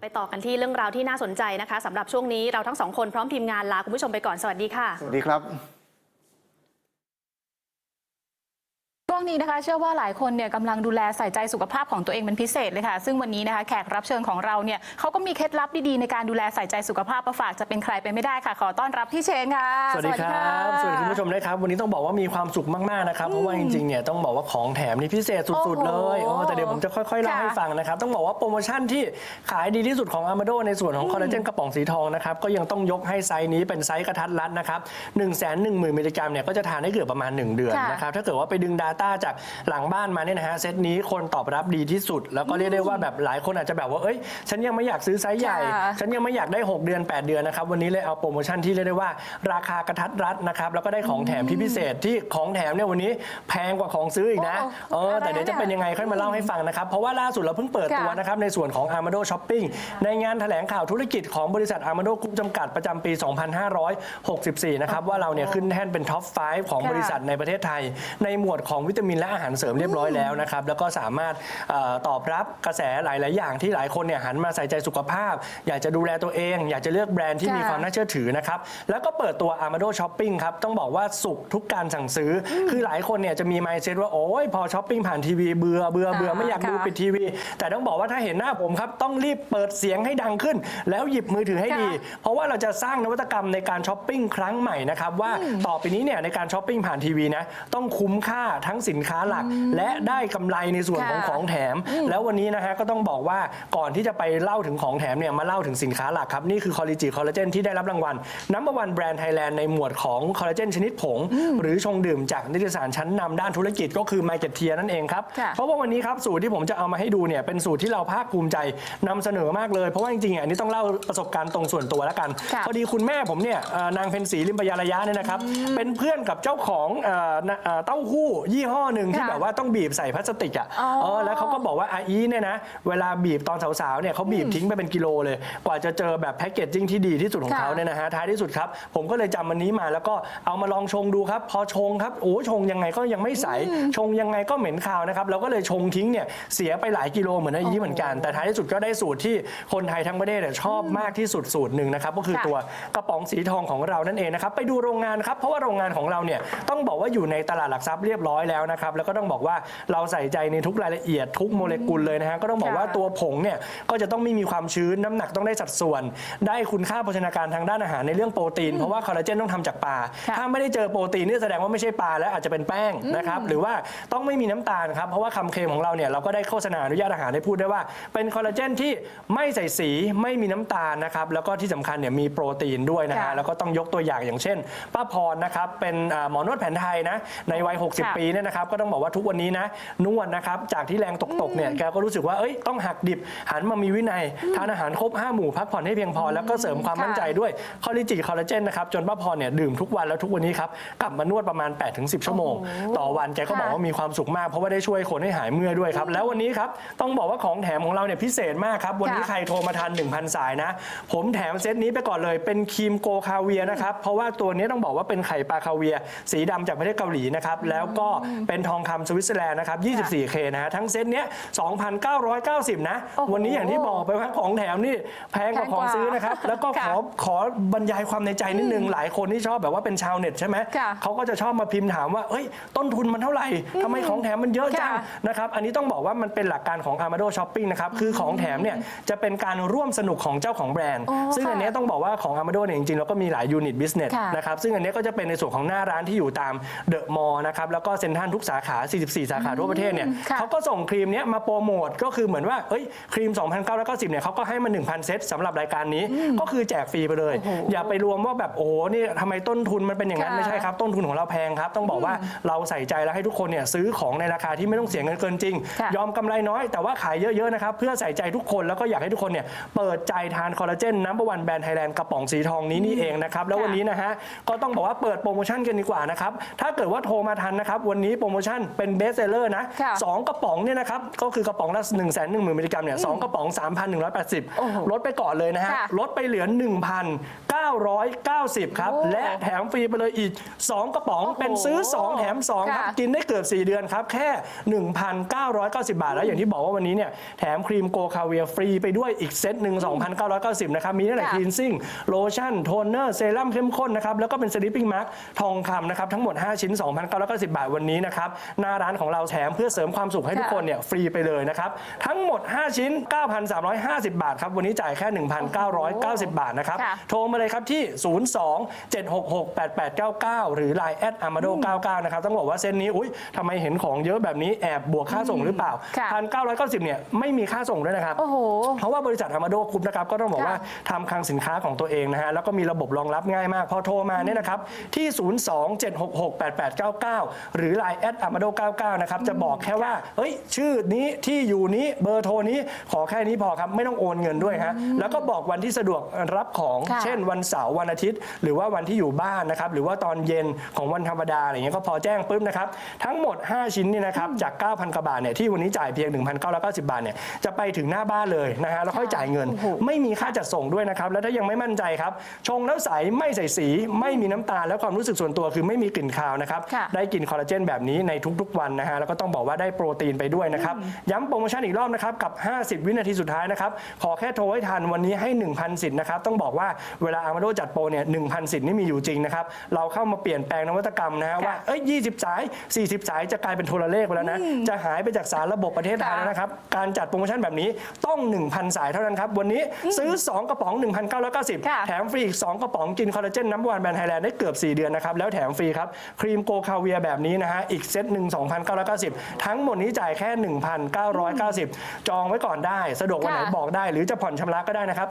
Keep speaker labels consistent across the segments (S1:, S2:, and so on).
S1: ไปต่อกันที่เรื่องราวที่น่าสนใจนะคะสำหรับช่วงนี้เราทั้งสองคนพร้อมทีมงานลาคุณผู้ชมไปก่อนสวัสดีค่ะ
S2: สวัสดีครับ
S3: ช่ วงนี้นะคะ เชื่อว่าหลายคนเนี่ยกำลังดูแลใส่ใจสุขภาพของตัวเองเป็นพิเศษเลยค่ะ ซึ่งวันนี้นะคะแขกรับเชิญของเราเนี่ยเขาก็มีเคล็ดลับดีๆในการดูแลใส่ใจสุขภาพมาฝากจะเป็นใครไปไม่ได้ค่ะ ขอต้อนรับพี่เชนค่ะ
S4: สวัสดีครับ สวัสดีคุณผู้ชมนะครับ วันนี้ต้องบอกว่ามีความสุขมากๆนะครับ เพราะว่าจริงๆเนี่ยต้องบอกว่าของแถมนี่พิเศษสุดๆ เลย
S3: โอ้โห
S4: โอ้แต่เดี๋ยวผมจะค่อยๆเล่า
S3: ค่ะ
S4: ให้ฟังนะครับ ต้องบอกว่าโปรโมชั่นที่ขายดีที่สุดของ a m a d o ในส่วนของคอลลาเจนกระป๋องสีทองนะครับ ก็ยังต้องยกให้ไซส์นี้เป็นไซส์กระทัดรัดนะครับ1 1 0 0 0 0มิลลิกรัมเนี่ยก็จะทานได้เกือบประมาณ 1 เดือน
S3: ค่ะ
S4: นะครับ ถ้าเกิดว่าไปดึง Data จากหลังบ้านมาเนี่ยนะฮะเซตนี้คนตอบรับดีที่สุด แล้วก็เรียกได้ว่าแบบหลายคนอาจจะแบบว่าเอ้ย ฉันยังไม่อยากซื้อไซส์ใหญ่
S3: ค่ะ
S4: ฉันยังไม่อยากได้ 6 เดือน 8 เดือนนะครับ วันนี้เลยเอาโปรโมชั่นที่เรียกได้ว่าราคากระทัดรัดนะครับแล้วก็ได้ของแถมที่พิเศษที่ของแถมเนี่ยวันนี้แพงกว่าของซื้ออีกนะ
S3: โอ้
S4: เออ
S3: อะไร
S4: แต่เดี๋ยวจะเป็นยังไงค่อยมาเล่าให้ฟังนะครับเพราะว่าล่าสุดเราเพิ่งเปิดตัว
S3: ค่ะ
S4: นะครับในส่วนของ Armado Shopping ในงานแถลงข่าวธุรกิจของบริษัท Armado Group จำกัดประจำปี 2564 นะครับว่าเราเนี่ยขึ้นแท่นเป็นท็อป 5 ของ
S3: ค่ะ
S4: บริษัทในประเทศไทย ในหมวดของวิตามินและอาหารเสริมเรียบร้อยแล้วนะครับแล้วก็สามารถเอ่อตอบรับกระแสหลาย ๆ อย่างที่หลายคนเนี่ยหันมาใส่ใจสุขภาพ อยากจะดูแลตัวเอง อยากจะเลือกแบรนด์ที่
S3: ค่ะ
S4: มีความน่าเชื่อถือนะครับแล้วก็เปิดตัว Armado Shopping ครับต้องบอกว่าสุขทุกการสั่งซื้ออคือหลายคนเนี่ยจะมี mindset ว่าโอ้ยพอช้อปปิ้งผ่านทีวีเบื่อเบื่อเบื่อไม่อยากดู
S3: ค่ะ
S4: ปิดทีวี แต่ต้องบอกว่าถ้าเห็นหน้าผมครับต้องรีบเปิดเสียงให้ดังขึ้น แล้วหยิบมือถือให้
S3: ค่ะ
S4: ดีเพราะว่าเราจะสร้างนวัตกรรมในการช้อปปิ้งครั้งใหม่นะครับว่าต่อไปนี้เนี่ยในการช้อปปิ้งผ่านทีวีนะต้องคุ้มค่าทั้งสินค้าหลัก และได้กำไรในส่วนของ
S3: ค่ะ
S4: ของแถม แล้ววันนี้นะฮะก็ต้องบอกว่าก่อนที่จะไปเล่าถึงของแถมเนี่ยมาเล่าถึงสินค้าหลักครับ นี่คือคอลลิจิคอลลาเจนที่ได้รับรางวัลนัมเบอร์วันแบรนด์ไทยแลนด์ในหมวดของคอลลาเจนชนิดผง หรือชงดื่มจากนิตยสารชั้นนำด้านธุรกิจก็คือ m a r k e t เทียนั่นเองครับ
S3: ค่ะ
S4: เพราะว่าวันนี้ครับสูตรที่ผมจะเอามาให้ดูเนี่ยเป็นสูตรที่เราภาคภูมิใจนำเสนอมากเลย เพราะว่าจริงๆอะอันนี้ต้องเล่าประสบการณ์ตรงส่วนตัวแล้วกัน
S3: ค่ะ
S4: พอดีคุณแม่ผมเนี่ยเอ่อนางเพ็ญศรีลิมปยาระยะเนี่ยนะครับเป็นเพื่อนกับเจ้าของเอ่อนะเอ่อเต้าหู้ยี่ห้อหนึ่งที่
S3: ค่ะ
S4: แบบว่าต้องบีบใส่พลาสติกอะ
S3: อ๋อ
S4: เออแล้วเขาก็บอกว่าอาอีเนี่ยนะ เวลาบีบตอนสาวๆเนี่ยเขาบีบทิ้งไปเป็นกิโลเลย กว่าจะเจอแบบแพ็กเกจจิ้งที่ดีที่สุดของ
S3: ค่ะ
S4: เขาเนี่ยนะฮะท้ายที่สุดครับ ผมก็เลยจำมันนี้มาแล้วก็เอามาลองชงดูครับ พอชงครับโอ้ชงยังไงก็ยังไม่ใสชงยังไงก็เหม็นคาวนะครับเราก็เลยชงทิ้งเนี่ยเสียไปหลายกิโลเหมือนอาอีเหมือนกันแต่ท้ายที่สุดก็ได้สูตรที่คนไทยทั้งประเทศเนี่ยชอบมากที่สุดสูตรหนึ่งนะครับก็คือ
S3: ค่ะ
S4: ตัว กระป๋องสีทองของเรานั่นเองนะครับ ไปดูโรงงานครับ เพราะว่าโรงงานของเราเนี่ยต้องบอกว่าอยู่ในตลาดหลักทรัพย์เรียบร้อยแล้วนะครับแล้วก็ต้องบอกว่าเราใส่ใจในทุกรายละเอียดทุกโมเลกุลเลยนะฮะก็ต้องบอกว่า
S3: ค่ะ
S4: ตัวผงเนี่ยก็จะต้องไม่มีความชื้นน้ำหนักต้องได้สัดส่วน ได้คุณค่าโภชนาการทางด้านอาหารในเรื่องโปรตีน เพราะว่าคอลลาเจนต้องทำจากปลา
S3: ค่ะ
S4: ถ้าไม่ได้เจอโปรตีนนี่แสดงว่าไม่ใช่ปลาแล้วอาจจะเป็นแป้งนะครับหรือว่าต้องไม่มีน้ำตาลครับเพราะว่าคำเคลมของเราเนี่ยเราก็ได้โฆษณาอนุญาตอาหารได้พูดได้ว่า เป็นคอลลาเจนที่ไม่ใส่สีไม่มีน้ำตาลนะครับแล้วก็ที่สำคัญเนี่ยมีโปรตีนด้วยนะฮะ
S3: ค่ะ
S4: แล้วก็ต้องยกตัวอย่างอย่างเช่น ป้าพรนะครับ เป็นอ่าหมอนวดแผนไทยนะ ในวัย
S3: ค่ะ
S4: 60ปีเนี่ยนะครับก็ต้องบอกว่าทุกวันนี้นะนวดนะครับจากที่แรงตกๆเนี่ยแกก็รู้สึกว่าเอ้ยต้องหักดิบหันมามีวินัยทานอาหารครบ5หมู่พักผ่อนให้เพียงพอ แล้วก็เสริมความ
S3: ค่ะ
S4: มั่นใจด้วยคอลลิจิคอลลาเจนนะครับจนป้าพรเนี่ยดื่มทุกวันแล้วทุกวันนี้ครับกลับมานวดประมาณ 8-10 ชั่วโมง ต่อวันแกก็บอกว่ามีความสุขมาก เพราะว่าได้ช่วยคนให้หายเมื่อยด้วยครับแล้ววันนี้ครับต้องบอกว่าของแถมของเราเนี่ยพิเศษมากครับวันนี้
S3: ค่ะ
S4: ใครโทรมาทาน1,000 สายนะ ผมแถมเซตนี้ไปก่อนเลยเป็นครีมโกคาเวียนะครับเพราะว่าตัวนี้ต้องบอกว่าเป็นไข่ปลาคาเวีย สีดำจากประเทศเกาหลีนะครับแล้วก็เป็นทองคำสวิตเซอร์แลนด์นะครับ 24K นะฮะทั้งเซตเนี้ย 2,990 นะ
S3: โอ้โห
S4: วันนี้อย่างที่บอกไปว่าของแถมนี่แพงกว่า
S3: แพงกว่า
S4: ของซื้อนะครับ แล้วก็
S3: ค่ะ
S4: ขอขอบรรยายความในใจนิดนึงหลายคนที่ชอบแบบว่าเป็นชาวเน็ตใช่ไหม
S3: ค่ะ
S4: เขาก็จะชอบมาพิมพ์ถามว่าเอ้ย ต้นทุนมันเท่าไหร่ทำไมของแถมมันเยอะจัง
S3: ค่ะ
S4: นะครับ อันนี้ต้องบอกว่ามันเป็นหลักการของ Armado Shopping นะครับ คือของแถมเนี่ยจะเป็นการร่วมสนุกของเจ้าของแบรนด์
S3: อ๋อ
S4: ซึ่งอันเนี้ยต้องบอกว่าของ Armado เนี่ยจริงๆเราก็มีหลายยูนิตบิสเนส
S3: ค่ะ
S4: นะครับ ซึ่งอันเนี้ยก็จะเป็นในส่วนของหน้าร้านที่อยู่ตามเดอะมอลล์นะครับ แล้วก็เซ็นทรัลทุกสาขา 44 สาขาทั่วประเทศเนี่ย
S3: ค่ะ
S4: เขาก็ส่งครีมเนี้ยมาโปรโมทก็คือเหมือนว่าเอ้ยครีม 2,990เนี่ยเขาก็ให้มา 1,000 เซตสำหรับรายการนี้ก็คือแจกฟรีไปเลย
S3: โอ้โห
S4: อย่าไปรวมว่าแบบโอ้โหนี่ทำไมต้นทุนมันเป็นอย่างนั้น
S3: ค่ะ
S4: ไม่ใช่ครับ ต้นทุนของเราแพงครับ ต้องบอกว่าเราใส่ใจแล้วให้ทุกคนเนี่ยซื้อของในราคาที่ไม่ต้องเสียเงินเกินจริง
S3: ค่ะ
S4: ยอมกำไรน้อยแต่ว่าขายเยอะๆนะครับเพื่อใส่ใจทุกคนแล้วก็อยากให้ทุกคนเนี่ยเปิดใจทานคอลลาเจนน้ำประวันแบรนด์ไทยแลนด์กระป๋องสีทองนี้นี่เองนะครับแล้ว
S3: ค่ะ
S4: วันนี้นะฮะก็ต้องบอกว่าเปิดโปรโมชั่นกันดีกว่านะครับถ้าเกิดว่าโทรมาทันนะครับวันนี้โปรโมชั่นเป็นเบสเซลเลอร์นะ
S3: ค่ะ
S4: สองกระป๋องเนี่ยนะครับก็คือกระป๋องละ1 1 0 0 0 0มิลลิกรัมเนี่ยสองกระป๋อง
S3: โอ้โห
S4: 3,180 ลดไปก่อนเลยนะฮะ
S3: ค่ะ
S4: ลดไปเหลือ 1,990 ครับ
S3: โอ้
S4: และแถมฟรีไปเลยอีก 2 กระป๋อง
S3: โอ้โห
S4: เป็นซื้อ 2 แถม 2 ครับ
S3: ค่ะ
S4: กินได้เกือบ 4 เดือนครับ แค่ 1,990 บาท แล้วอย่างที่บอกว่าวันนี้เนี่ยแถมครีมโกคาเวียฟรีไปด้วยอีกเซตหนึ่ง2,990 นะครับ มีตั้งแต่
S3: ค่ะ
S4: คลีนซิ่งโลชั่น โทนเนอร์ เซรั่มเข้มข้นนะครับ แล้วก็เป็นสลิปปิ้งมาร์กทองคำนะครับ ทั้งหมด 5 ชิ้น 2,990 บาทวันนี้นะครับหน้าร้านของเราแถมเพื่อเสริมความสุขให้ทุกคนเนี่ยฟรีไปเลยนะครับ ทั้งหมด 5 ชิ้น 9,350 บาทครับ วันนี้จ่ายแค่ 1,990 บาทนะครับ
S3: ค่ะ
S4: โทรมาเลยครับที่ 02 766 8899 หรือ Line แอดอามาโด99นะครับ ต้องบอกว่าเส้นนี้อุ้ยทำไมเห็นของเยอะแบบนี้แอบบวกค่าส่งหรือเปล่า
S3: ค่ะ
S4: 1,990เนี่ยไม่มีค่าส่งด้วยนะครับ
S3: โอ้โห
S4: เพราะว่าบริษัทอามาโดกรุ๊ปนะครับก็ต้องบอก
S3: ค่ะ
S4: ว่าทำคลังสินค้าของตัวเองนะฮะแล้วก็มีระบบรองรับง่ายมากพอโทรมาเนี่ยนะครับที่ 027668899 หรือ Line แอดอามาโด99 นะครับ จะบอกแค่ว่า เฮ้ย ชื่อนี้ที่อยู่นี้เบอร์โทรนี้ขอแค่นี้พอครับ ไม่ต้องโอนเงินด้วยฮะแล้วก็บอกวันที่สะดวกรับของ
S3: ค่ะ
S4: เช่น วันเสาร์วันอาทิตย์ หรือว่าวันที่อยู่บ้านนะครับ หรือว่าตอนเย็นของวันธรรมดาอะไรเงี้ยก็พอแจ้งปุ๊บนะครับ ทั้งหมด 5 ชิ้นนี่นะครับ จาก 9,000กว่าบาทเนี่ยที่วันนี้จ่ายเพียง 1,990 บาทเนี่ยจะไปถึงหน้าบ้านเลยนะฮะแล้วค่อยจ่ายเงิน
S3: โอ้โห
S4: ไม่มีค่าจัดส่งด้วยนะครับ แล้วถ้ายังไม่มั่นใจครับ ชงแล้วใสไม่ใส่สีไม่มีน้ำตาลและความรู้สึกส่วนตัวคือไม่มีกลิ่นคาวนะครับ
S3: ค่ะ
S4: ได้กินคอลลาเจนแบบนี้ในทุกๆวันนะฮะแล้วก็ต้องบอกว่าได้โปรตีนไปด้วยนะครับ ย้ำโปรโมชั่นอีกรอบนะครับกับ 50 วินาทีสุดท้ายนะครับ ขอแค่โทรให้ทันวันนี้ให้ 1,000 สิทธิ์นะครับ ต้องบอกว่าเวลาอามาโดจัดโปรเนี่ย1,000 สิทธิ์นี่มีอยู่จริงนะครับ เราเข้ามาเปลี่ยนแปลงนวัตกรรมนะฮะว่าเอ้ย20 สาย 40 สายจะกลายเป็นโทรเลขไปแล้วนะ จะหายไปจากสารระบบประเทศไทยแล้วนะครับ การจัดโปรโมชั่นแบบนี้ต้อง 1,000 สายเท่านั้นครับ วันนี้ซื้อ 2 กระป๋อง 1,990
S3: ค่ะ
S4: แถมฟรีอีก 2 กระป๋องกินคอลลาเจนน้ำวันแบรนด์ไทยแลนด์ได้เกือบ 4 เดือนนะครับ แล้วแถมฟรีครับครีมโกคาเวียแบบนี้นะฮะอีกเซตหนึ่ง2,990 ทั้งหมดนี้จ่ายแค่ 1,990 จองไว้ก่อนได้ สะดวกวันไหน
S3: ค่ะ
S4: บอกได้ หรือจะผ่อนชำระก็ได้นะครับ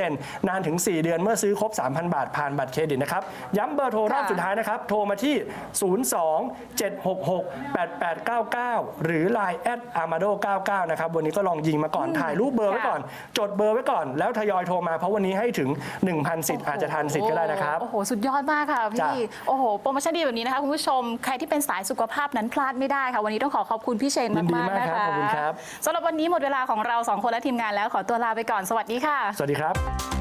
S4: 0%นานถึง 4 เดือนเมื่อซื้อครบ 3,000 บาทผ่านบัตรเครดิตนะครับ ย้ำเบอร์โทรรอบ
S3: ค่ะ
S4: สุดท้ายนะครับ โทรมาที่ 02-766-8899 หรือ Line แอดอามาโด99นะครับ วันนี้ก็ลองยิงมาก่อน ถ่ายรูปเบอร์ไว้ก่อน จดเบอร์ไว้ก่อน แล้วทยอยโทรมา เพราะวันนี้ให้ถึง 1,000 สิทธิ์อาจจะทันสิทธิ์ก็ได้นะครับ
S3: โอ้โห สุดยอดมากค่ะ
S4: จ้ะ
S3: พี่ โอ้โห โปรโมชั่นดีแบบนี้นะคะคุณผู้ชม ใครที่เป็นสายสุขภาพนั้นพลาดไม่ได้ค่ะ วันนี้ต้องขอขอบคุณพี่เชน
S4: ยินดี
S3: มากๆ
S4: มาก
S3: นะ
S4: ครับ
S3: คะ
S4: ขอบคุณครับ
S3: สำหรับวันนี้หมดเวลาของเราสองคนและทีมงานแล้วขอตัวลาไปก่อนสวัสดีค่ะ
S4: สวัสดีครับ